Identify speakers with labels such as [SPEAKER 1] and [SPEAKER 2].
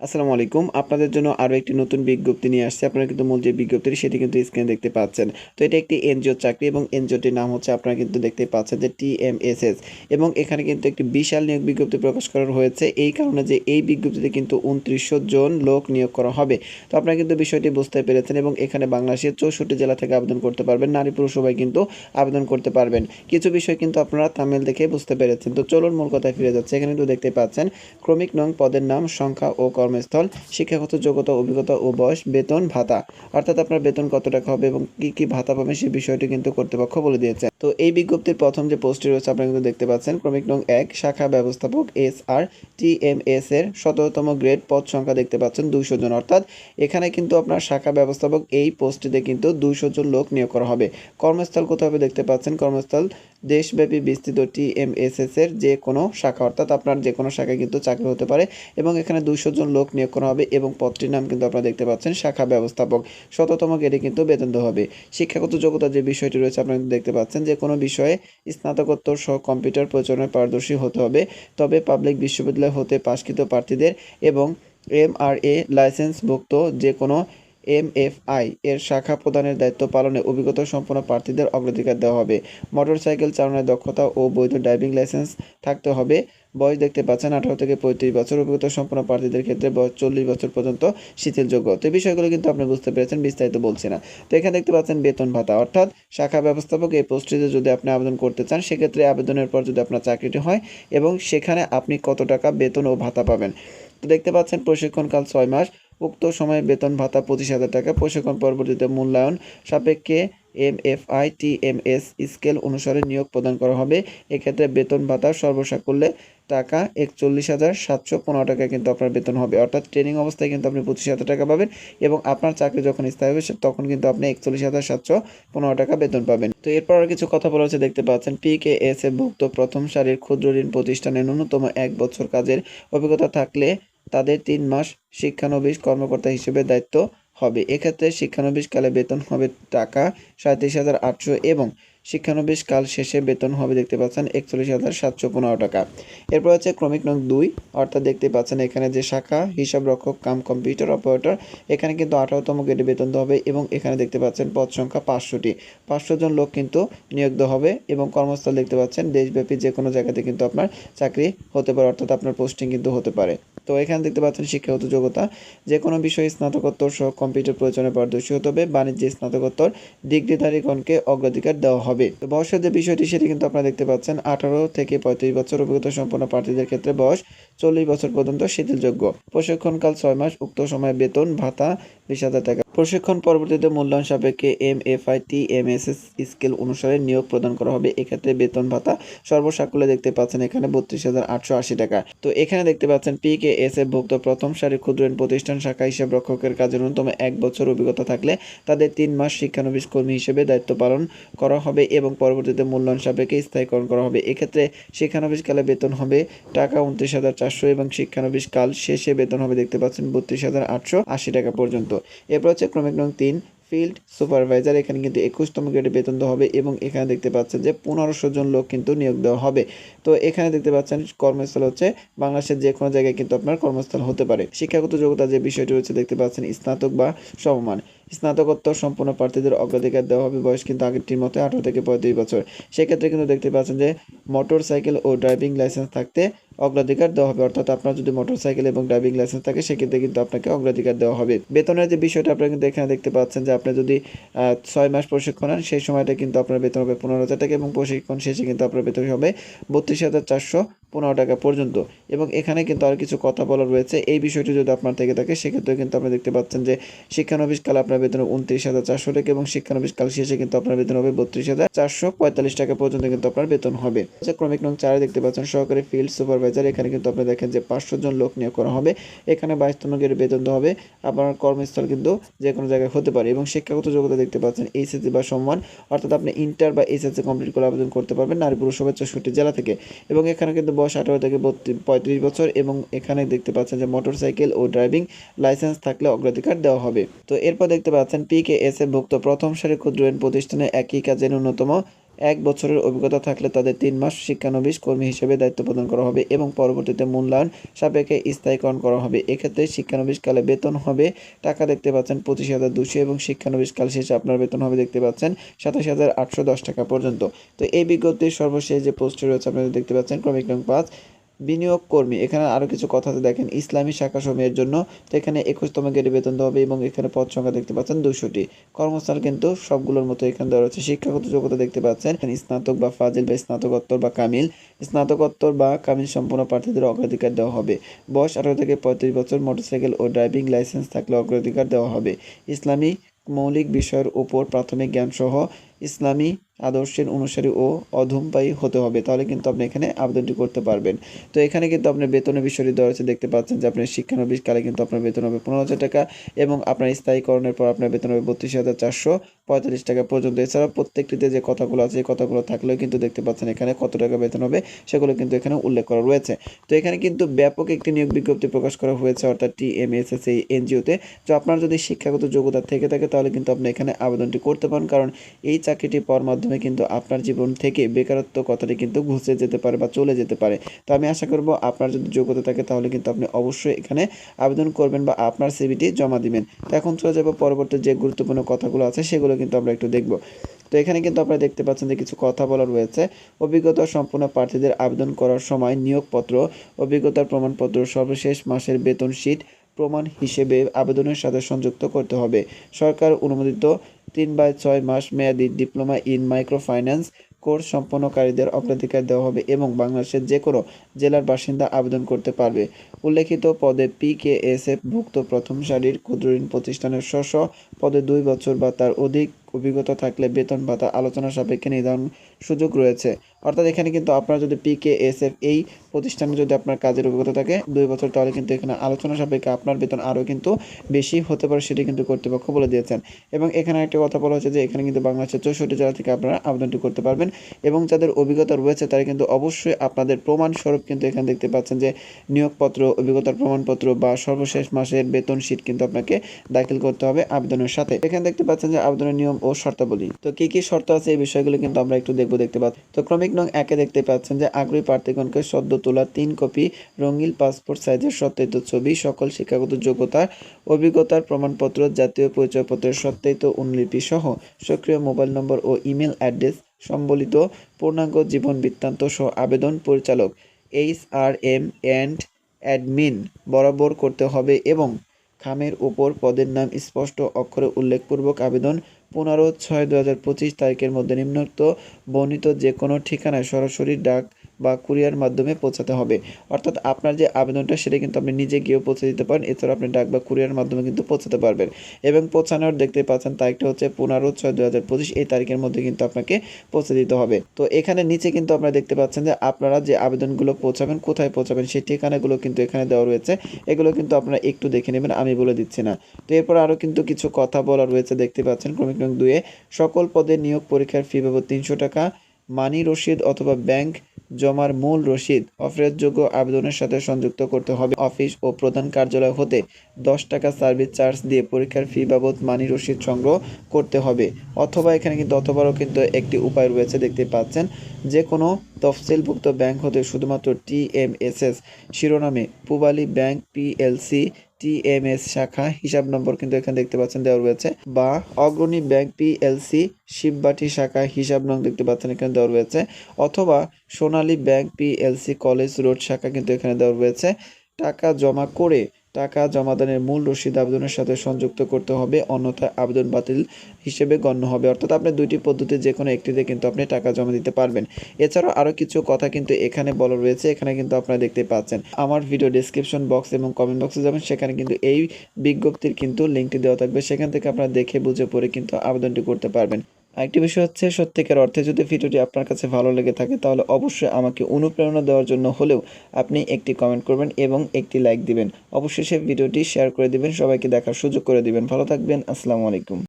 [SPEAKER 1] আসসালামু আলাইকুম। আপনাদের জন্য আরও একটি নতুন বিজ্ঞপ্তি নিয়ে আসছে। আপনারা কিন্তু মূল যে বিজ্ঞপ্তি সেটি কিন্তু স্ক্রিনে দেখতে পাচ্ছেন। তো এটা একটি এনজিও চাকরি এবং এনজিওটির নাম হচ্ছে আপনারা কিন্তু দেখতে পাচ্ছেন যে টিএমএসএস। এবং এখানে কিন্তু একটি বিশাল নিয়োগ বিজ্ঞপ্তি প্রকাশ করা হয়েছে। এই কারণে যে এই বিজ্ঞপ্তিতে কিন্তু উনত্রিশশো জন লোক নিয়োগ করা হবে। তো আপনারা কিন্তু বিষয়টি বুঝতে পেরেছেন এবং এখানে বাংলাদেশের চৌষট্টি জেলা থেকে আবেদন করতে পারবেন। নারী পুরুষ সবাই কিন্তু আবেদন করতে পারবেন। কিছু বিষয় কিন্তু আপনারা তামিল দেখে বুঝতে পেরেছেন। তো চলুন মূল কথায় ফিরে যাচ্ছে। এখানে কিন্তু দেখতে পাচ্ছেন, ক্রমিক নং পদের নাম, সংখ্যা ও কর্মস্থল, শিক্ষাগত যোগ্যতা, অভিজ্ঞতা ও বয়স, বেতন, ভাতা। অর্থাৎ আপনার বেতন কত টাকা হবে এবং কি কি ভাতা পাবেন সেই বিষয়টি কিন্তু কর্তৃপক্ষ বলে দিয়েছে। তো এই বিজ্ঞপ্তির প্রথম যে পোস্টটি রয়েছে আপনারা কিন্তু দেখতে পাচ্ছেন, ক্রমিক নং এক, শাখা ব্যবস্থাপক S R T M S এর সতেরোতম গ্রেড পদ সংখ্যা দেখতে পাচ্ছেন দুইশো জন। অর্থাৎ এখানে কিন্তু আপনার শাখা ব্যবস্থাপক এই পোস্টটিতে কিন্তু দুইশো জন লোক নিয়োগ করা হবে। কর্মস্থল কোথাও দেখতে পাচ্ছেন? কর্মস্থল দেশব্যাপী বিস্তৃত টিএমএসএস এর যে কোনো শাখা, অর্থাৎ আপনার যে কোনো শাখায় কিন্তু চাকরি হতে পারে এবং এখানে দুইশো জন লোক নিয়োগ করা হবে এবং পদটির নাম কিন্তু আপনারা দেখতে পাচ্ছেন, শাখা ব্যবস্থাপক। শততম গ্রেডে কিন্তু বেতন দেওয়া হবে। শিক্ষাগত যোগ্যতা যে বিষয়টি রয়েছে আপনারা কিন্তু দেখতে পাচ্ছেন যে কোনো বিষয়ে স্নাতকোত্তর সহ কম্পিউটার পরিচালনায় পারদর্শী হতে হবে, তবে পাবলিক বিশ্ববিদ্যালয় হতে পাশকৃত প্রার্থীদের এবং এমআরএ লাইসেন্সভুক্ত যে কোনো এমএফআই এর শাখা প্রদানের দায়িত্ব পালনে অভিজ্ঞতা সম্পন্ন প্রার্থীদের অগ্রাধিকার দেওয়া হবে। মোটরসাইকেল চালানোর দক্ষতা ও বৈধ ড্রাইভিং লাইসেন্স থাকতে হবে। বয়স দেখতে পাচ্ছেন আঠারো থেকে পঁয়ত্রিশ বছর। অভিজ্ঞতা সম্পন্ন প্রার্থীদের ক্ষেত্রে বয়স চল্লিশ বছর পর্যন্ত শিথিলযোগ্য। তো এই বিষয়গুলো কিন্তু আপনি বুঝতে পেরেছেন, বিস্তারিত বলছি না। তো এখানে দেখতে পাচ্ছেন বেতন ভাতা। অর্থাৎ শাখা ব্যবস্থাপক এই পোস্টটিতে যদি আপনি আবেদন করতে চান, সেক্ষেত্রে আবেদনের পর যদি আপনার চাকরিটি হয় এবং সেখানে আপনি কত টাকা বেতন ও ভাতা পাবেন। তো দেখতে পাচ্ছেন প্রশিক্ষণকাল ছয় মাস। উক্ত সময়ে বেতন ভাতা পঁচিশ হাজার টাকা, প্রশিক্ষণ পরবর্তীতে মূল্যায়ন সাপেক্ষে M F I T M S scale অনুসারে নিয়োগ প্রদান করা হবে। এক্ষেত্রে বেতন ভাতা সর্বসাকুল্যে টাকা একচল্লিশ হাজার সাতশো পনেরো টাকা কিন্তু আপনার বেতন হবে। অর্থাৎ ট্রেনিং অবস্থায় কিন্তু আপনি পঁচিশ হাজার টাকা পাবেন এবং আপনার চাকরি যখন স্থায়ী হবে তখন কিন্তু আপনি একচল্লিশ হাজার সাতশো পনেরো টাকা বেতন পাবেন। তো এরপর আর কিছু কথা বলা হচ্ছে, দেখতে পাচ্ছেন, পি কে এস এ ভুক্ত প্রথম সারির ক্ষুদ্র ঋণ প্রতিষ্ঠানে ন্যূনতম এক বছর কাজের অভিজ্ঞতা থাকলে তাদের তিন মাস শিক্ষানবিশ কর্মকর্তা হিসেবে দায়িত্ব হবে। এক্ষেত্রে শিক্ষানবিশকালে বেতন হবে টাকা সাঁত্রিশ হাজার আটশো এবং শিক্ষানবিশ কাল শেষে বেতন হবে দেখতে পাচ্ছেন একচল্লিশ হাজার সাতশো পনেরো টাকা। এরপর হচ্ছে ক্রমিক নং দুই, অর্থাৎ দেখতে পাচ্ছেন এখানে যে শাখা, হিসাব রক্ষক, কাম কম্পিউটার অপারেটর, এখানে কিন্তু আঠারোতম গ্রেডে বেতন হবে এবং এখানে দেখতে পাচ্ছেন পদ সংখ্যা পাঁচশোটি। পাঁচশো জন লোক কিন্তু নিয়োগ হবে এবং কর্মস্থল দেখতে পাচ্ছেন, দেশব্যাপী যে কোনো জায়গাতে কিন্তু আপনার চাকরি হতে পারে, অর্থাৎ আপনার পোস্টিং কিন্তু হতে পারে। তো এখানে দেখতে পাচ্ছেন শিক্ষাগত যোগ্যতা। যে কোনো বিষয়ে স্নাতকোত্তর সহ কম্পিউটার প্রয়োজনে পারদর্শী হতে হবে। বাণিজ্যে স্নাতকোত্তর ডিগ্রিধারীগণকে অগ্রাধিকার দেওয়া হবে। তো বয়সের যে বিষয়টি সেটি কিন্তু আপনারা দেখতে পাচ্ছেন, আঠারো থেকে পঁয়ত্রিশ বছর অভিজ্ঞতা সম্পন্ন প্রার্থীদের ক্ষেত্রে বয়স চল্লিশ বছর পর্যন্ত শিথিলযোগ্য। প্রশিক্ষণকাল ছয় মাস, উক্ত সময়ে বেতন, ভাতা বিশ হাজার টাকা। প্রশিক্ষণ পরবর্তীতে মূল্যায়ন সাপেক্ষে M F I T M S S scale অনুসারে নিয়োগ প্রদান করা হবে। এক্ষেত্রে বেতন ভাতা সর্বসাকুল্যে দেখতে পাচ্ছেন এখানে বত্রিশ হাজার আটশো আশি টাকা। তো এখানে দেখতে পাচ্ছেন পি কে এস এফ ভুক্ত প্রথম সারির ক্ষুদ্রঋণ প্রতিষ্ঠান শাখা হিসাব রক্ষকের কাজে ন্যূনতম এক বছর অভিজ্ঞতা থাকলে তাদের তিন মাস শিক্ষানবিশ কর্মী হিসেবে দায়িত্ব পালন করা হবে এবং পরবর্তীতে মূল্যায়ন সাপেক্ষে স্থায়ীকরণ করা হবে। এক্ষেত্রে শিক্ষানবিশ কালে বেতন হবে টাকা উনত্রিশ হাজার চারশো এবং শিক্ষানবিশ কাল শেষে বেতন হবে দেখতে পাচ্ছেন বত্রিশ হাজার আটশো আশি টাকা পর্যন্ত। এরপর হচ্ছে ক্রমিক নং তিন ফিল্ড সুপারভাইজার এখানে কিন্তু একুশতম গ্রেডে বেতন দেওয়া হবে এবং এখানে দেখতে পাচ্ছেন যে পনেরোশো জন লোক কিন্তু নিয়োগ দেওয়া হবে। তো এখানে দেখতে পাচ্ছেন কর্মস্থল হচ্ছে বাংলাদেশের যে কোনো জায়গায় কিন্তু আপনার কর্মস্থল হতে পারে। শিক্ষাগত যোগ্যতা যে বিষয়টি রয়েছে, দেখতে পাচ্ছেন স্নাতক বা সমমান। স্নাতকোত্তর সম্পূর্ণ প্রার্থীদের অগ্রাধিকার দেওয়া হবে বয়স কিন্তু আগেরটির মতো আঠারো থেকে পঁয়ত্রিশ বছর। সেক্ষেত্রে কিন্তু দেখতে পাচ্ছেন যে মোটর সাইকেল ও ড্রাইভিং লাইসেন্স থাকতে অগ্রাধিকার দেওয়া হবে। অর্থাৎ আপনার যদি মোটর সাইকেল এবং ড্রাইভিং লাইসেন্স থাকে, সেক্ষেত্রে কিন্তু আপনাকে অগ্রাধিকার দেওয়া হবে। বেতনের যে বিষয়টা আপনারা কিন্তু এখানে দেখতে পাচ্ছেন যে আপনি যদি ছয় মাস প্রশিক্ষণ নেন, সেই সময়টা কিন্তু আপনার বেতন হবে পনেরো হাজার টাকা এবং প্রশিক্ষণ শেষে কিন্তু আপনার বেতন হবে বত্রিশ হাজার চারশো পনেরো টাকা পর্যন্ত। এবং এখানে কিন্তু আর কিছু কথা বলা রয়েছে। এই বিষয়টি যদি আপনার থেকে থাকে সেক্ষেত্রে কিন্তু আপনি দেখতে পাচ্ছেন যে শিক্ষানবিশ কাল আপনার বেতন উনত্রিশ হাজার চারশো টাকা এবং শিক্ষানবিশ কাল শেষে কিন্তু আপনার বেতন হবে বত্রিশ হাজার চারশো পঁয়তাল্লিশ টাকা পর্যন্ত কিন্তু আপনার বেতন হবে। আচ্ছা ক্রমিক নং চারে দেখতে পাচ্ছেন, সহকারী ফিল্ড সুপারভাইজার। এখানে কিন্তু আপনি দেখেন যে পাঁচশো জন লোক নিয়োগ করা হবে। এখানে বাইশতম গ্রেড বেতন হবে। আপনার কর্মস্থল কিন্তু যে কোনো জায়গায় হতে পারে এবং শিক্ষাগত যোগ্যতা দেখতে পাচ্ছেন, এইচএসসি বা সম্মান অর্থাৎ আপনি ইন্টার বা এইচএসসি কমপ্লিট করে আবেদন করতে পারবেন নারী পুরুষ সবাই চৌষট্টি জেলা থেকে। এবং এখানে কিন্তু বয়স আঠারো থেকে পঁয়ত্রিশ বছর এবং এখানে দেখতে পাচ্ছেন যে মোটরসাইকেল ও ড্রাইভিং লাইসেন্স থাকলে অগ্রাধিকার দেওয়া হবে। তো এরপর দেখতে পাচ্ছেন পি কে এস এ ভুক্ত প্রথম সারি ক্ষুদ্র ঋণ প্রতিষ্ঠানে একই কাজে ন্যূনতম এক বছরের অভিজ্ঞতা থাকলে তাদের তিন মাস শিক্ষানবিশ কর্মী হিসেবে দায়িত্ব প্রদান করা হবে এবং পরবর্তীতে মূল্যায়ন সাপেক্ষে স্থায়ীকরণ করা হবে। এক্ষেত্রে শিক্ষানবিশকালে বেতন হবে, টাকা দেখতে পাচ্ছেন পঁচিশ হাজার দুশো এবং শিক্ষানবিশকাল শেষে আপনার বেতন হবে দেখতে পাচ্ছেন সাতাশ হাজার আটশো দশ টাকা পর্যন্ত। তো এই বিজ্ঞপ্তির সর্বশেষ যে পোস্টটি রয়েছে, আপনারা দেখতে পাচ্ছেন ক্রমিক নং পাঁচ। বিনিয়োগ কর্মী। এখানে আরও কিছু কথা দেখেন, ইসলামী শাখা সমূহের জন্য তো এখানে একুশতম গেটে বেতন দেওয়া হবে এবং এখানে পদ সংখ্যা দেখতে পাচ্ছেন দুশোটি কর্মস্থল কিন্তু সবগুলোর মতো এখানে দেওয়া রয়েছে। শিক্ষাগত যোগ্যতা দেখতে পাচ্ছেন, এখানে স্নাতক বা ফাজিল বা স্নাতকোত্তর বা কামিল। স্নাতকোত্তর বা কামিল সম্পূর্ণ প্রার্থীদের অগ্রাধিকার দেওয়া হবে। বয়স আঠারো থেকে পঁয়ত্রিশ বছর, মোটরসাইকেল ও ড্রাইভিং লাইসেন্স থাকলে অগ্রাধিকার দেওয়া হবে। ইসলামী মৌলিক বিষয়ের উপর প্রাথমিক জ্ঞান সহ ইসলামী আদর্শের অনুসারী ও অধমপায়ী হতে হবে, তাহলে কিন্তু আপনি এখানে আবেদনটি করতে পারবেন। তো এখানে কিন্তু আপনার বেতনের বিষয়টি দেওয়া দেখতে পাচ্ছেন যে আপনার শিক্ষানবিশ কালে কিন্তু আপনার বেতন হবে পনেরো হাজার টাকা এবং আপনার স্থায়ীকরণের পর আপনার বেতন হবে বত্রিশ হাজার চারশো পঁয়তাল্লিশ টাকা পর্যন্ত। এছাড়া প্রত্যেকটিতে যে কথাগুলো আছে, এই কথাগুলো থাকলেও কিন্তু দেখতে পাচ্ছেন এখানে কত টাকা বেতন হবে সেগুলো কিন্তু এখানে উল্লেখ করা রয়েছে। তো এখানে কিন্তু ব্যাপক একটি নিয়োগ বিজ্ঞপ্তি প্রকাশ করা হয়েছে, অর্থাৎ টিএমএসএস এই এনজিওতে। তো আপনার যদি শিক্ষাগত যোগ্যতা থেকে থাকে, তাহলে কিন্তু আপনি এখানে আবেদনটি করতে পারেন, কারণ এই চাকরিটি পাওয়ার মাধ্যমে কিন্তু আপনার জীবন থেকে বেকারত্ব কথাটি কিন্তু ঘুষে যেতে পারে বা চলে যেতে পারে। তো আমি আশা করব আপনার যদি যোগ্যতা থাকে তাহলে কিন্তু আপনি অবশ্যই এখানে আবেদন করবেন বা আপনার সিভিটি জমা দিবেন। তো এখন চলে যাব পরবর্তী যে গুরুত্বপূর্ণ কথাগুলো আছে সেগুলো কিন্তু আমরা একটু দেখব। তো এখানে কিন্তু আপনারা দেখতে পাচ্ছেন যে কিছু কথা বলা রয়েছে। অভিজ্ঞতা সম্পূর্ণ প্রার্থীদের আবেদন করার সময় নিয়োগপত্র, অভিজ্ঞতার প্রমাণপত্র, সর্বশেষ মাসের বেতন শীট, প্রমাণ হিসেবে আবেদনের সাথে সংযুক্ত করতে হবে। সরকার অনুমোদিত তিন বাই ছয় মাস মেয়াদি diploma in microfinance course সম্পন্নকারীদের অগ্রাধিকার দেওয়া হবে এবং বাংলাদেশের যে কোনো জেলার বাসিন্দা আবেদন করতে পারবে। উল্লেখিত পদে পি কে এস এফ ভুক্ত প্রথম সারির ক্ষুদ্রঋণ প্রতিষ্ঠানের স্ব পদে দুই বছর বা তার অধিক অভিজ্ঞতা থাকলে বেতন ভাতা আলোচনা সাপেক্ষে নির্ধারণ সুযোগ রয়েছে। অর্থাৎ এখানে কিন্তু আপনার যদি পিকেএসএফ এই প্রতিষ্ঠানে যদি আপনার কাজের অভিজ্ঞতা থাকে দুই বছর, তাহলে কিন্তু এখানে আলোচনা সাপেক্ষে আপনার বেতন আরও কিন্তু বেশি হতে পারে সেটি কিন্তু কর্তৃপক্ষ বলে দিয়েছেন। এবং এখানে একটা কথা বলা হচ্ছে যে এখানে কিন্তু বাংলাদেশের চৌষট্টি জেলা থেকে আপনারা আবেদনটি করতে পারবেন এবং যাদের অভিজ্ঞতা রয়েছে তারা কিন্তু অবশ্যই আপনাদের প্রমাণস্বরূপ কিন্তু এখানে দেখতে পাচ্ছেন যে নিয়োগপত্র, অভিজ্ঞতার প্রমাণপত্র বা সর্বশেষ মাসের বেতন শীট কিন্তু আপনাকে দাখিল করতে হবে আবেদনের সাথে। এখানে দেখতে পাচ্ছেন যে আবেদনের নিয়ম ও শর্তাবলী। তো কি কি শর্ত আছে এই বিষয়গুলো কিন্তু আমরা একটু দেখব, দেখতে পাচ্ছি। তো ক্রমিক নং একে দেখতে পাচ্ছেন যে আগ্রহী প্রার্থীগণকে সদ্য তোলা তিন কপি রঙিন পাসপোর্ট, সাইজের সত্যায়িত ছবি, সকল শিক্ষাগত যোগ্যতার অভিজ্ঞতার প্রমাণপত্র, জাতীয় পরিচয়পত্রের সত্যায়িত অনুলিপি সহ সক্রিয় মোবাইল নম্বর ও ইমেল অ্যাড্রেস, সম্বলিত পূর্ণাঙ্গ জীবন বৃত্তান্ত সহ আবেদন পরিচালক, H R M and admin বরাবর করতে হবে এবং খামের উপর পদের নাম স্পষ্ট অক্ষরে উল্লেখপূর্বক আবেদন পনেরো ছয় দু পঁচিশ তারিখের মধ্যে নিম্নোক্ত বর্ণিত যে কোনো ঠিকানায় সরাসরি ডাক বা কুরিয়ার মাধ্যমে পৌঁছাতে হবে। অর্থাৎ আপনার যে আবেদনটা, সেটা কিন্তু আপনি নিজে গিয়েও পৌঁছে দিতে পারেন। এছাড়া আপনি ডাক বা কুরিয়ার মাধ্যমে কিন্তু পৌঁছাতে পারবেন। এবং পৌঁছানোর দেখতে পাচ্ছেন তারিখটা হচ্ছে পনেরো ছয় দু হাজার পঁচিশ। এই তারিখের মধ্যে কিন্তু আপনাকে পৌঁছে দিতে হবে। তো এখানে নিচে কিন্তু আপনারা দেখতে পাচ্ছেন যে আপনারা যে আবেদনগুলো পৌঁছাবেন, কোথায় পৌঁছাবেন, সেই ঠিকানাগুলো কিন্তু এখানে দেওয়া রয়েছে। এগুলো কিন্তু আপনারা একটু দেখে নেবেন, আমি বলে দিচ্ছি না। তো এরপর আরও কিন্তু কিছু কথা বলা রয়েছে দেখতে পাচ্ছেন ক্রমিক দুয়ে সকল পদে নিয়োগ পরীক্ষার ফি বাবদ তিনশো টাকা, মানি রসিদ অথবা ব্যাংক জমার মূল রসিদ অফেরতযোগ্য আবেদনের সাথে সংযুক্ত করতে হবে। অফিস ও প্রধান কার্যালয় হতে দশ টাকা সার্ভিস চার্জ দিয়ে পরীক্ষার ফি বাবদ মানি রসিদ সংগ্রহ করতে হবে। অথবা এখানে কিন্তু অথবারও কিন্তু একটি উপায় রয়েছে, দেখতে পাচ্ছেন। যে কোনো তফসিলভুক্ত ব্যাংক হতে শুধুমাত্র টিএমএসএস শিরোনামে পুবালি ব্যাংক পিএলসি টিএমএস শাখা, হিসাব নম্বর কিন্তু এখানে দেখতে পাচ্ছেন দেওয়া রয়েছে, বা অগ্রণী ব্যাংক পিএলসি শিববাটি শাখা, হিসাব নং দেখতে পাচ্ছেন এখানে দেওয়া রয়েছে, অথবা Sonali bank PLC college road শাখা কিন্তু এখানে দেওয়া রয়েছে। টাকা জমা করে টাকা জমাদানের মূল রসিদ আবেদনের সাথে সংযুক্ত করতে হবে, অন্যথায় আবেদন বাতিল হিসেবে গণ্য হবে। অর্থাৎ আপনি দুইটি পদ্ধতি যে কোনো একটিতে কিন্তু আপনি টাকা জমা দিতে পারবেন। এছাড়াও আরও কিছু কথা কিন্তু এখানে বলা রয়েছে, এখানে কিন্তু আপনারা দেখতে পাচ্ছেন। আমার ভিডিও ডিসক্রিপশন বক্স এবং কমেন্ট বক্সে যাবেন, সেখানে কিন্তু এই বিজ্ঞপ্তির কিন্তু লিঙ্কটি দেওয়া থাকবে। সেখান থেকে আপনারা দেখে বুঝে পড়ে কিন্তু আবেদনটি করতে পারবেন। আরেকটি বিষয় হচ্ছে, সত্যিকার অর্থে যদি ভিডিওটি আপনার কাছে ভালো লেগে থাকে, তাহলে অবশ্যই আমাকে অনুপ্রেরণা দেওয়ার জন্য হলেও আপনি একটি কমেন্ট করবেন এবং একটি লাইক দিবেন। অবশ্যই সে ভিডিওটি শেয়ার করে দিবেন, সবাইকে দেখার সুযোগ করে দিবেন। ভালো থাকবেন, আসসালামু আলাইকুম।